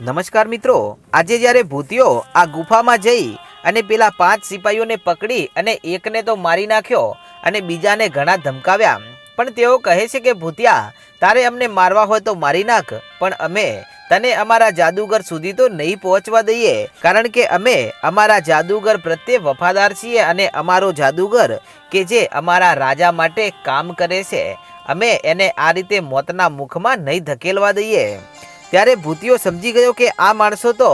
નમસ્કાર મિત્રો. આજે જ્યારે ભૂતિયો આ ગુફામાં જઈ અને પેલા પાંચ સિપાહીઓને પકડી અને એકને તો મારી નાખ્યો અને બીજાને ઘણા ધમકાવ્યા, પણ તેઓ કહે છે કે, ભૂતિયા, તારે અમને મારવા હોય તો મારી નાખ, પણ અમે તને અમારા જાદુગર સુધી તો નહીં પહોંચવા દઈએ, કારણ કે અમે અમારા જાદુગર પ્રત્યે વફાદાર છીએ અને અમારો જાદુગર કે જે અમારા રાજા માટે કામ કરે છે, અમે એને આ રીતે મોતના મુખમાં નહીં ધકેલવા દઈએ. ત્યારે ભૂતિયો સમજી ગયો કે આ માણસો તો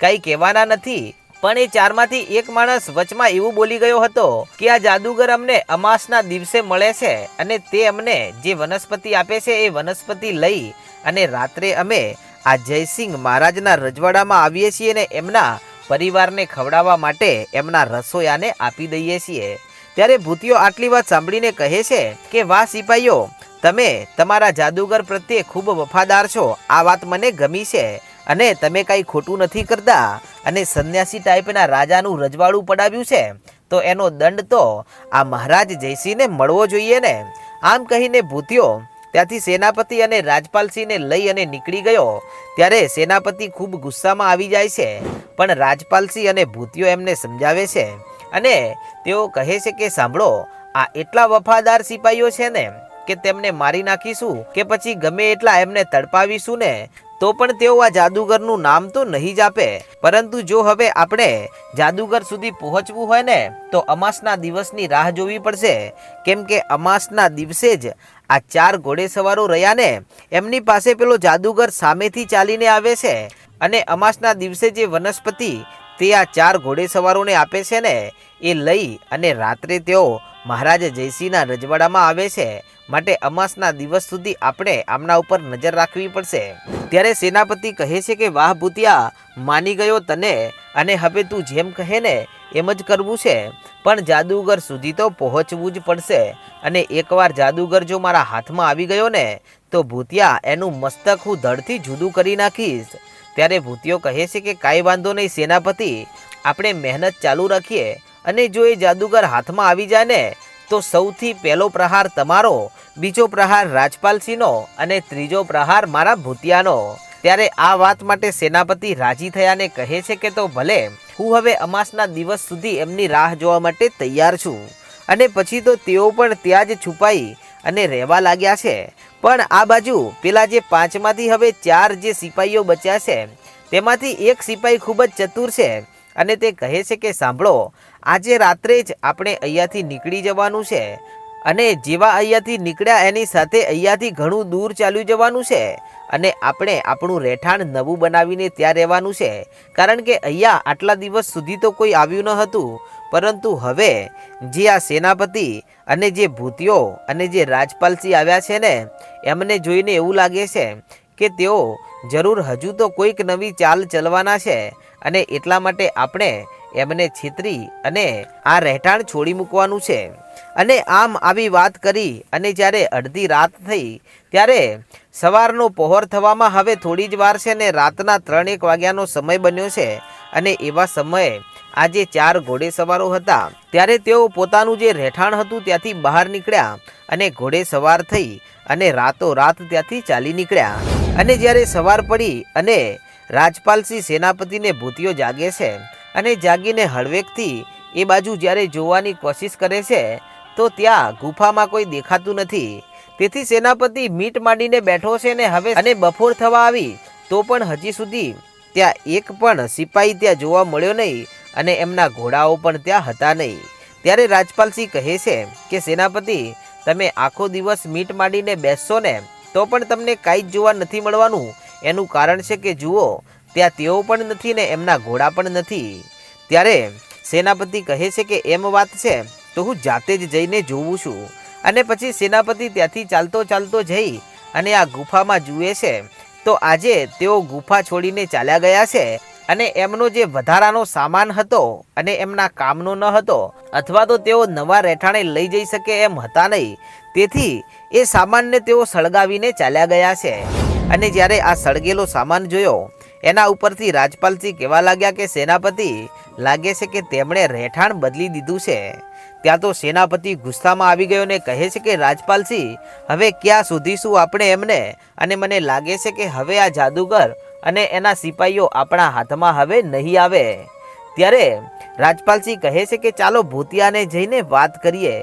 કંઈ કહેવાના નથી, પણ એ ચારમાંથી એક માણસ વચમાં એવું બોલી ગયો હતો કે આ જાદુગર અમને અમાસના દિવસે મળે છે અને તે અમને જે વનસ્પતિ આપે છે એ વનસ્પતિ લઈ અને રાત્રે અમે આ જયસિંહ મહારાજના રજવાડામાં આવીએ છીએ અને એમના પરિવારને ખવડાવવા માટે એમના રસોયાને આપી દઈએ છીએ. ત્યારે ભૂતિયો આટલી વાત સાંભળીને કહે છે કે, વાહ સિપાહીઓ તમે તમારા જાદુગર પ્રત્યે ખૂબ વફાદાર છો. આ વાત મને ગમી છે અને તમે કાંઈ ખોટું નથી કરતા. અને સંન્યાસી ટાઈપના રાજાનું રજવાડું પડાવ્યું છે. તો એનો દંડ તો આ મહારાજ જયસિંહને મળવો જોઈએ ને. આમ કહીને ભૂત્યો ત્યાંથી સેનાપતિ અને રાજપાલસિંહને લઈ અને નીકળી ગયો. ત્યારે સેનાપતિ ખૂબ ગુસ્સામાં આવી જાય છે. પણ રાજપાલસિંહ અને ભૂતિયો એમને સમજાવે છે. અને તેઓ કહે છે કે સાંભળો, આ એટલા વફાદાર સિપાહીઓ છે ને. કે તેમને મારી નાખીશું? કે પછી ગમે એટલા એમને તડપાવીશું ને? તો પણ તેઓ આ જાદુગરનું નામ તો નહીં જ આપે. પરંતુ જો હવે આપણે જાદુગર સુધી પહોંચવું હોય ને, તો અમાસના દિવસની રાહ જોવી પડશે. કેમ કે અમાસના દિવસે જ આ ચાર ઘોડેસવારો રહ્યા ને, એમની પાસે પેલો જાદુગર સામેથી ચાલીને આવે છે. અને અમાસના દિવસે જે વનસ્પતિ તે આ ચાર ઘોડેસવારોને આપે છે ને, એ લઈ અને રાત્રે તેઓ મહારાજ જયસિંહના રજવાડામાં આવે છે. માટે અમાસના દિવસ સુધી આપણે આમના ઉપર નજર રાખવી પડશે. ત્યારે સેનાપતિ કહે છે કે, વાહ ભૂતિયા, માની ગયો તને, અને હવે તું જેમ કહે ને, એમ જ કરવું છે. પણ જાદુગર સુધી તો પહોંચવું જ પડશે. અને એકવાર જાદુગર જો મારા હાથમાં આવી ગયો ને, તો ભૂતિયા, એનું મસ્તક હું ધડથી જુદું કરી નાખીશ. ત્યારે ભૂતિયો કહે છે કે, કાંઈ વાંધો નહીં સેનાપતિ, આપણે મહેનત ચાલુ રાખીએ. અને જો એ જાદુગર હાથમાં આવી જાય ને તો સૌથી પહેલો પ્રહાર તમારો, બીજો પ્રહાર રાજપાલસિંહનો અને ત્રીજો પ્રહાર મારા ભૂતિયાનો. ત્યારે આ વાત માટે સેનાપતિ રાજી થયાને કહે છે કે તો ભલે, હું હવે અમાસના દિવસ સુધી એમની રાહ જોવા માટે તૈયાર છું. અને પછી તો તેઓ પણ ત્યાં જ છુપાઈ અને રહેવા લાગ્યા છે. પણ આ બાજુ પેલા જે પાંચમાંથી હવે ચાર જે સિપાહીઓ બચ્યા છે, તેમાંથી એક સિપાહી ખૂબ જ ચતુર છે અને તે કહે છે કે સાંભળો આજે રાત્રે જ આપણે અહીંયાથી નીકળી જવાનું છે. અને જેવા અહીંયાથી નીકળ્યા એની સાથે અહીંયાથી ઘણું દૂર ચાલ્યું જવાનું છે. અને આપણે આપણું રહેઠાણ નવું બનાવીને ત્યાં રહેવાનું છે. કારણ કે અહીંયા આટલા દિવસ સુધી તો કોઈ આવ્યું ન હતું. પરંતુ હવે જે આ સેનાપતિ અને જે ભૂતિઓ અને જે રાજપાલસિંહ આવ્યા છે ને, એમને જોઈને એવું લાગે છે કે તેઓ જરૂર હજુ તો કોઈક નવી ચાલ ચલવાના છે. અને એટલા માટે આપણે એમને છેતરી અને આ રહેઠાણ છોડી મૂકવાનું છે. અને આમ આવી વાત કરી અને જ્યારે અડધી રાત થઈ, ત્યારે સવારનો પહોર થવામાં હવે થોડી જ વાર છે ને રાતના ત્રણ એક વાગ્યાનો સમય બન્યો છે. અને એવા સમયે આજે ચાર ઘોડે સવારો હતા. ત્યારે તેઓ પોતાનું જે રહેઠાણ હતું ત્યાંથી બહાર નીકળ્યા અને ઘોડે સવાર થઈ અને રાતો રાત ત્યાંથી ચાલી નીકળ્યા. અને જ્યારે સવાર પડી અને રાજપાલસિંહ સેનાપતિને ભૂતિયો જાગે છે અને જાગીને હળવેકથી એ બાજુ જ્યારે જોવાની કોશિશ કરે છે, તો ત્યાં ગુફામાં કોઈ દેખાતું નથી. તેથી સેનાપતિ મીટ માંડીને બેઠો છે ને હવે અને બપોર થવા આવી, તો પણ હજી સુધી ત્યાં એક પણ સિપાહી ત્યાં જોવા મળ્યો નહીં અને એમના ઘોડાઓ પણ ત્યાં હતા નહીં. ત્યારે રાજપાલસિંહ કહે છે કે, સેનાપતિ, તમે આખો દિવસ મીટ માંડીને બેસશો ને, તો પણ તમને કાંઈ જ જોવા નથી મળવાનું. એનું કારણ છે કે જુઓ ત્યાં તેઓ પણ નથી ને એમના ઘોડા પણ નથી. ત્યારે સેનાપતિ કહે છે કે એમ વાત છે, તો હું જાતે જ જઈને જોઉં છું. અને પછી સેનાપતિ ત્યાંથી ચાલતો ચાલતો જઈ અને આ ગુફામાં જુએ છે. તો આજે તેઓ ગુફા છોડીને ચાલ્યા ગયા છે અને એમનો જે વધારાનો સામાન હતો અને એમના કામનો ન હતો, અથવા તો તેઓ નવા રહેઠાણે લઈ જઈ શકે એમ હતા નહીં. તેથી એ સામાનને તેઓ સળગાવીને ચાલ્યા ગયા છે. અને જ્યારે આ સળગેલો સામાન જોયો એના ઉપરથી રાજપાલસિંહ કહેવા લાગ્યા કે સેનાપતિ, લાગે છે કે તેમણે રહેઠાણ બદલી દીધું છે. ત્યાં તો સેનાપતિ ગુસ્સામાં આવી ગયો ને કહે છે કે રાજપાલસિંહ હવે ક્યાં શોધીશું આપણે એમને? અને મને લાગે છે કે હવે આ જાદુગર અને એના સિપાહીઓ આપણા હાથમાં હવે નહીં આવે. ત્યારે રાજપાલસિંહ કહે છે કે, ચાલો ભૂતિયાને જઈને વાત કરીએ.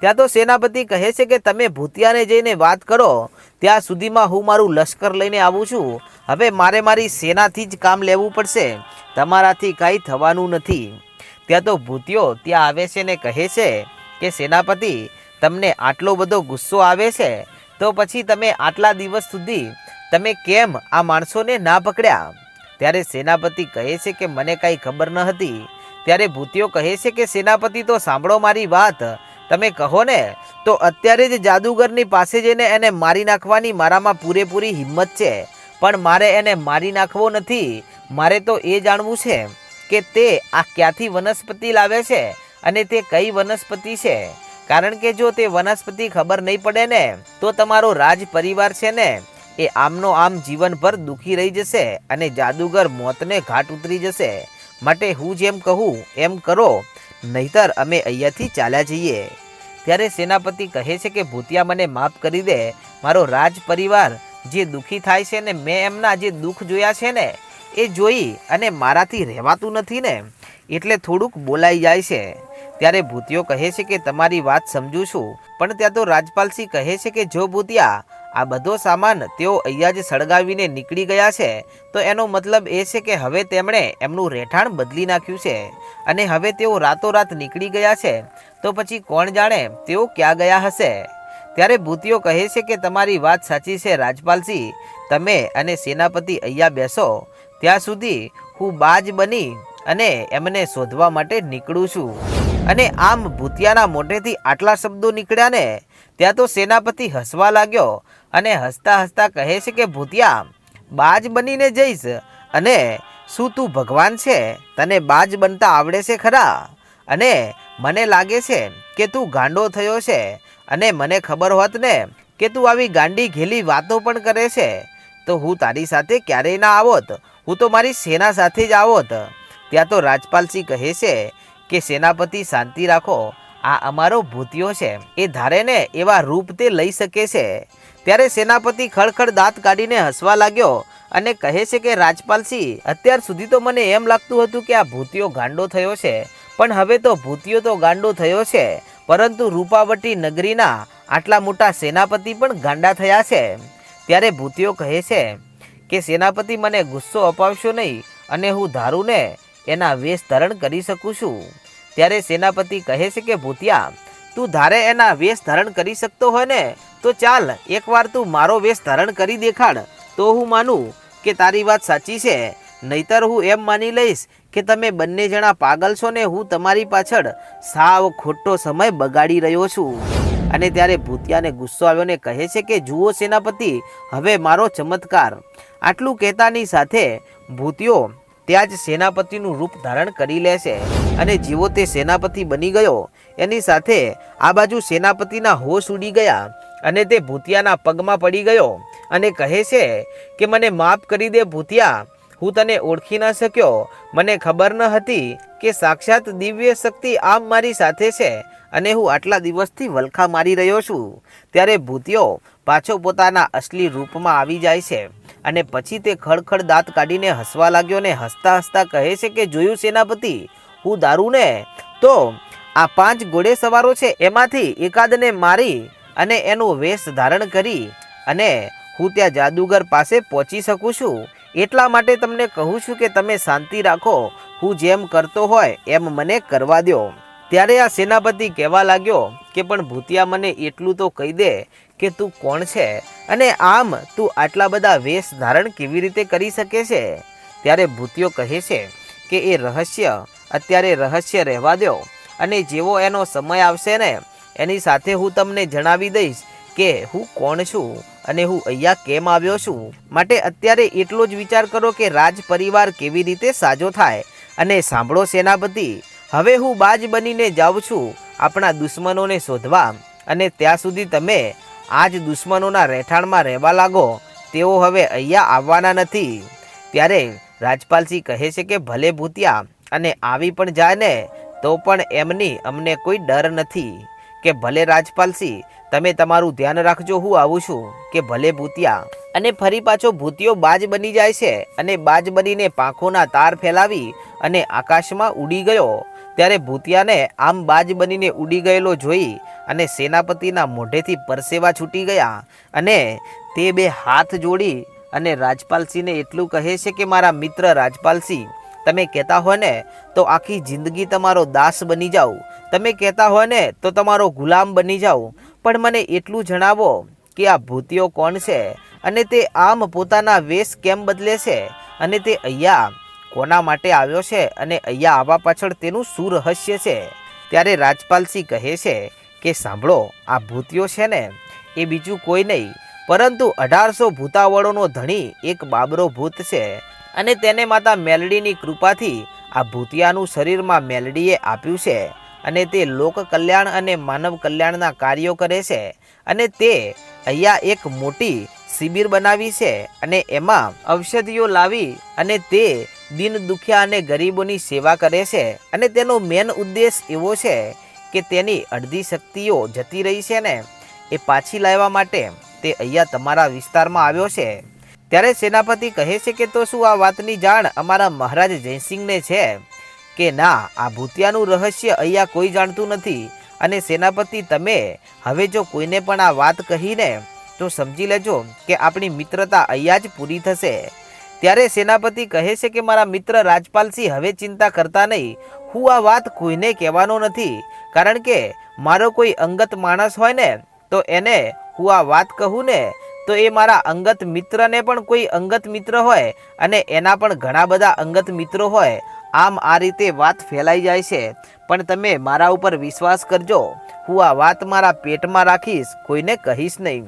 ત્યાં તો સેનાપતિ કહે છે કે, તમે ભૂતિયાને જઈને વાત કરો ત્યાં સુધીમાં હું મારું લશ્કર લઈને આવું છું. હવે મારે મારી સેનાથી જ કામ લેવું પડશે. તમારાથી કાંઈ થવાનું નથી. ત્યાં તો ભૂતિયો ત્યાં આવે છે ને કહે છે કે, સેનાપતિ, તમને આટલો બધો ગુસ્સો આવે છે? તો પછી તમે આટલા દિવસ સુધી તમે કેમ આ માણસોને ના પકડ્યા? ત્યારે સેનાપતિ કહે છે કે, મને કાંઈ ખબર ન હતી. ત્યારે ભૂતિયો કહે છે કે, સેનાપતિ, તો સાંભળો મારી વાત. તમે કહો ને, તો અત્યારે જ જાદુગરની પાસે જઈને એને મારી નાખવાની મારામાં પૂરેપૂરી હિંમત છે. પણ મારે એને મારી નાખવો નથી. મારે તો એ જાણવું છે કે તે આ ક્યાંથી વનસ્પતિ લાવે છે અને તે કઈ વનસ્પતિ છે. કારણ કે જો તે વનસ્પતિ ખબર નહીં પડે ને, તો તમારો રાજ પરિવાર છે ને, એ આમનો આમ જીવનભર દુઃખી રહી જશે અને જાદુગર મોતને ઘાટ ઉતરી જશે. માટે હું જેમ કહું એમ કરો. નહીતર અમે અહીંયાથી ચાલ્યા જઈએ. ત્યારે સેનાપતિ કહે છે કે, ભૂતિયા મને માફ કરી દે. મારો રાજ પરિવાર જે દુઃખી થાય છે ને, મેં એમના જે દુઃખ જોયા છે ને, એ જોઈ અને મારાથી રહેવાતું નથી ને, એટલે થોડુંક બોલાઈ જાય છે. ત્યારે ભૂતિયો કહે છે કે, તમારી વાત સમજું છું. પણ ત્યાં તો રાજપાલસિંહ કહે છે કે, જો ભૂતિયા આ બધો સામાન તેઓ અહીંયા જ સળગાવીને નીકળી ગયા છે. તો એનો મતલબ એ છે કે હવે તેમણે એમનું રહેઠાણ બદલી નાખ્યું છે અને હવે તેઓ રાતોરાત નીકળી ગયા છે. તો પછી કોણ જાણે તેઓ ક્યાં ગયા હશે? ત્યારે ભૂતિયો કહે છે કે તમારી વાત સાચી છે રાજપાલસિંહ તમે અને સેનાપતિ અહીંયા બેસો. ત્યાં સુધી હું બાજ બની અને એમને શોધવા માટે નીકળું છું. અને આમ ભૂતિયાના મોઢેથી આટલા શબ્દો નીકળ્યા ને ત્યાં તો સેનાપતિ હસવા લાગ્યો. અને હસતા હસતા કહે છે કે, ભૂતિયા, બાજ બનીને જઈશ અને શું તું ભગવાન છે? તને બાજ બનતા આવડે છે ખરા? અને મને લાગે છે કે તું ગાંડો થયો છે અને મને ખબર હોત ને કે તું આવી ગાંડી ઘેલી વાતો પણ કરે છે. તો હું તારી સાથે ક્યારેય ના આવોત. હું તો મારી સેના સાથે જ આવોત. ત્યાં તો રાજપાલસિંહ કહે છે કે, સેનાપતિ શાંતિ રાખો. આ અમારો ભૂતિયો છે. એ ધારે ને એવા રૂપ તે લઈ શકે છે. ત્યારે સેનાપતિ ખડખડ દાંત કાઢીને હસવા લાગ્યો અને કહે છે કે રાજપાલસિંહ અત્યાર સુધી તો મને એમ લાગતું હતું કે આ ભૂતિયો ગાંડો થયો છે. પણ હવે તો ભૂતિયો તો ગાંડો થયો છે. પરંતુ રૂપાવટી નગરીના આટલા મોટા સેનાપતિ પણ ગાંડા થયા છે. ત્યારે ભૂતિયો કહે છે કે, સેનાપતિ મને ગુસ્સો અપાવશો નહીં અને હું ધારું એના વેશ ધારણ કરી શકું છું. ત્યારે સેનાપતિ કહે છે કે, ભૂતિયા તું ધારે એના વેશ ધારણ કરી શકતો હોય ને, તો ચાલ, એકવાર તું મારો વેશ ધારણ કરી દેખાડ. તો હું માનું કે તારી વાત સાચી છે. નહીતર હું એમ માની લઈશ કે તમે બંને જણા પાગલ છો ને, હું તમારી પાછળ સાવ ખોટો સમય બગાડી રહ્યો છું. અને ત્યારે ભૂતિયાને ગુસ્સો આવ્યો ને કહે છે કે, જુઓ સેનાપતિ, હવે મારો ચમત્કાર. આટલું કહેતાની સાથે ભૂતિયો ત્યાં જ સેનાપતિનું રૂપ ધારણ કરી લે છે. અને જેવો તે સેનાપતિ બની ગયો એની સાથે આ બાજુ સેનાપતિના હોશ ઉડી ગયા અને તે ભૂતિયાના પગમાં પડી ગયો અને કહે છે કે, મને માફ કરી દે ભૂતિયા. હું તને ઓળખી ન શક્યો. મને ખબર ન હતી કે સાક્ષાત દિવ્ય શક્તિ આમ મારી સાથે છે અને હું આટલા દિવસથી વલખા મારી રહ્યો છું. ત્યારે ભૂતિયો પાછો પોતાના અસલી રૂપમાં આવી જાય છે અને પછી તે ખડખડ દાંત કાઢીને હસવા લાગ્યો ને હસતા હસતા કહે છે કે, જોયું સેનાપતિ, હું દારૂને? તો આ પાંચ ઘોડે સવારો છે, એમાંથી એકાદને મારી અને એનો વેશ ધારણ કરી અને હું ત્યાં જાદુગર પાસે પહોંચી શકું છું. એટલા માટે તમને કહું છું કે તમે શાંતિ રાખો, હું જેમ કરતો હોય એમ મને કરવા દો ત્યારે આ સેનાપતિ કહેવા લાગ્યો કે, પણ ભૂતિયા, મને એટલું તો કહી દે કે તું કોણ છે અને આમ તું આટલા બધા વેશ ધારણ કેવી રીતે કરી શકે છે? ત્યારે ભૂતિયો કહે છે કે, એ રહસ્ય, અત્યારે રહસ્ય રહેવા દો અને જેવો એનો સમય આવશે ને, એની સાથે હું તમને જણાવી દઈશ કે હું કોણ છું અને હું અહીંયા કેમ આવ્યો છું. માટે અત્યારે એટલો જ વિચાર કરો કે રાજ પરિવાર કેવી રીતે સાજો થાય અને સાંભળો સેનાપતિ. હવે હું બાજ બનીને જાઉં છું આપણા દુશ્મનોને શોધવા અને ત્યાં સુધી તમે આ જ દુશ્મનોના રહેઠાણમાં રહેવા લાગો. તેઓ હવે અહીંયા આવવાના નથી. ત્યારે રાજપાલસિંહ કહે છે કે ભલે ભૂતિયા અને આવી પણ જાય ને તો પણ એમની અમને કોઈ ડર નથી કે ભલે રાજપાલસિંહ તમે તમારું ધ્યાન રાખજો, હું આવું છું કે ભલે ભૂતિયા. અને ફરી પાછો ભૂતિયો બાજ બની જાય છે અને બાજ બનીને પાંખોના તાર ફેલાવી અને આકાશમાં ઉડી ગયો. ત્યારે ભૂતિયાને આમ બાજ બનીને ઉડી ગયેલો જોઈ અને સેનાપતિના મોઢેથી પરસેવા છૂટી ગયા અને તે બે હાથ જોડી અને રાજપાલસિંહને એટલું કહે છે કે મારા મિત્ર રાજપાલસિંહ તમે કહેતા હો ને, તો આખી જિંદગી તમારો દાસ બની જાઉં તમે કહેતા હો ને, તો તમારો ગુલામ બની જાઉં પણ મને એટલું જણાવો કે આ ભૂતિયો કોણ છે અને તે આમ પોતાના વેશ કેમ બદલે છે? અને તે અહીંયા કોના માટે આવ્યો છે અને અહીંયા આવવા પાછળ તેનું શું રહસ્ય છે? ત્યારે રાજપાલસિંહ કહે છે કે, સાંભળો, આ ભૂતિયો છે ને, એ બીજું કોઈ નહીં. પરંતુ અઢારસો ભૂતાવળોનો ધણી એક બાબરો ભૂત છે. અને તેને માતા મેલડીની કૃપાથી આ ભૂતિયાનું શરીરમાં મેલડીએ આપ્યું છે અને તે લોક કલ્યાણ અને માનવ કલ્યાણના કાર્યો કરે છે અને તે અહીંયા એક મોટી શિબિર બનાવી છે અને એમાં ઔષધિઓ લાવી અને તે દિન દુખ્યા અને ગરીબોની સેવા કરે છે અને તેનો મેન ઉદ્દેશ એવો છે કે તેની અડધી શક્તિઓ જતી રહી છે ને એ પાછી લાવવા માટે તે અહીંયા તમારા વિસ્તારમાં આવ્યો છે. ત્યારે સેનાપતિ કહે છે કે તો શું આ વાતની જાણ અમારા મહારાજ જયસિંહને છે? કે ના, આ ભૂતિયાનું રહસ્ય અહીંયા કોઈ જાણતું નથી. અને સેનાપતિ, તમે હવે જો કોઈને પણ આ વાત કહીને તો સમજી લેજો કે આપણી મિત્રતા અહીંયા જ પૂરી થશે. ત્યારે સેનાપતિ કહે છે કે મારા મિત્ર રાજપાલસિંહ હવે ચિંતા કરતા નહીં. હું આ વાત કોઈને કહેવાનો નથી. કારણ કે મારો કોઈ અંગત માણસ હોય ને, તો એને હું આ વાત કહું ને તો એ મારા અંગત મિત્રને પણ કોઈ અંગત મિત્ર હોય અને એના પણ ઘણા બધા અંગત મિત્રો હોય, આમ આ રીતે વાત ફેલાઈ જાય છે. પણ તમે મારા ઉપર વિશ્વાસ કરજો, હું આ વાત મારા પેટમાં રાખીશ, કોઈને કહીશ નહીં.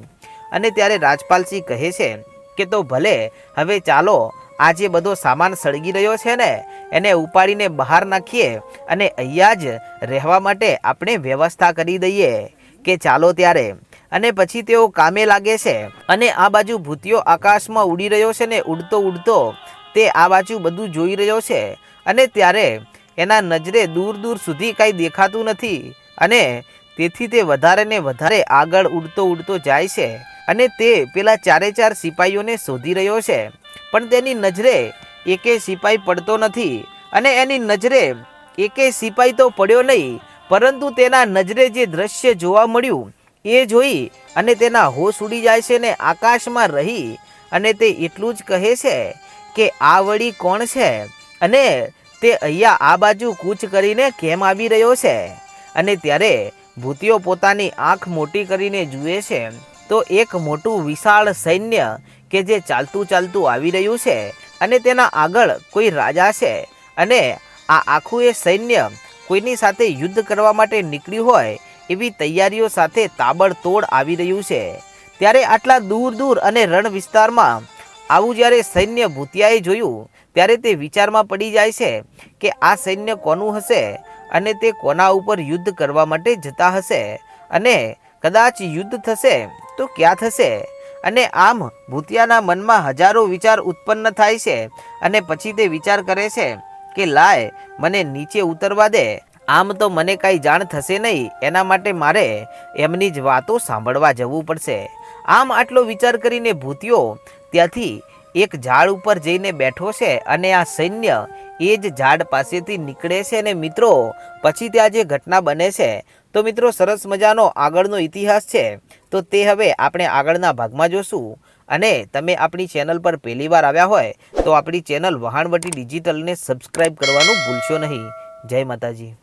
અને ત્યારે રાજપાલસિંહ કહે છે કે, તો ભલે, હવે ચાલો, આ જે બધો સામાન સળગી રહ્યો છે ને, એને ઉપાડીને બહાર નાખીએ અને અહીંયા જ રહેવા માટે આપણે વ્યવસ્થા કરી દઈએ. કે ચાલો ત્યારે અને પછી તેઓ કામે લાગે છે. અને આ બાજુ ભૂતિયો આકાશમાં ઉડી રહ્યો છે ને ઉડતો ઉડતો તે આ બાજુ બધું જોઈ રહ્યો છે. અને ત્યારે એના નજરે દૂર દૂર સુધી કાંઈ દેખાતું નથી. અને તેથી તે વધારે ને વધારે આગળ ઉડતો ઉડતો જાય છે. અને તે પેલા ચારે ચાર સિપાહીઓને શોધી રહ્યો છે. પણ તેની નજરે એકે સિપાઈ પડતો નથી. અને એની નજરે એકે સિપાઈ તો પડ્યો નહીં. પરંતુ તેના નજરે જે દ્રશ્ય જોવા મળ્યું એ જોઈ અને તેના હોશ ઉડી જાય છે ને આકાશમાં રહી અને તે એટલું જ કહે છે કે આ વળી કોણ છે? અને તે અહીંયા આ બાજુ કૂચ કરીને કેમ આવી રહ્યો છે? અને ત્યારે ભૂતિયો પોતાની આંખ મોટી કરીને જુએ છે. તો એક મોટું વિશાળ સૈન્ય કે જે ચાલતું ચાલતું આવી રહ્યું છે અને તેના આગળ કોઈ રાજા છે. અને આ આખું એ સૈન્ય કોઈની સાથે યુદ્ધ કરવા માટે નીકળ્યું હોય એવી તૈયારીઓ સાથે તાબડતોડ આવી રહ્યું છે. ત્યારે આટલા દૂર દૂર અને રણ વિસ્તારમાં આવું જ્યારે સૈન્ય ભૂતિયાએ જોયું, ત્યારે તે વિચારમાં પડી જાય છે કે આ સૈન્ય કોનું હશે અને તે કોના ઉપર યુદ્ધ કરવા માટે જતા હશે અને કદાચ યુદ્ધ થશે તો ક્યાં થશે અને આમ ભૂતિયાના મનમાં હજારો વિચાર ઉત્પન્ન થાય છે અને પછી તે વિચાર કરે છે કે લાય, મને નીચે ઉતરવા દે આમ તો મને કાંઈ જાણ થશે નહીં, એના માટે મારે એમની જ વાતો સાંભળવા જવું પડશે. આમ આટલો વિચાર કરીને ભૂતિયો ત્યાંથી એક ઝાડ ઉપર જઈને બેઠો છે અને આ સૈન્ય એ જ ઝાડ પાસેથી નીકળે છે અને મિત્રો, પછી ત્યાં જે ઘટના બને છે, તો મિત્રો સરસ મજાનો આગળનો ઇતિહાસ છે. તો તે હવે આપણે આગળના ભાગમાં જોશું. અને તમે આપણી ચેનલ પર પહેલી વાર આવ્યા હોય, તો આપણી ચેનલ વહાણવટી ડિજિટલને સબસ્ક્રાઈબ કરવાનું ભૂલશો નહીં. જય માતાજી.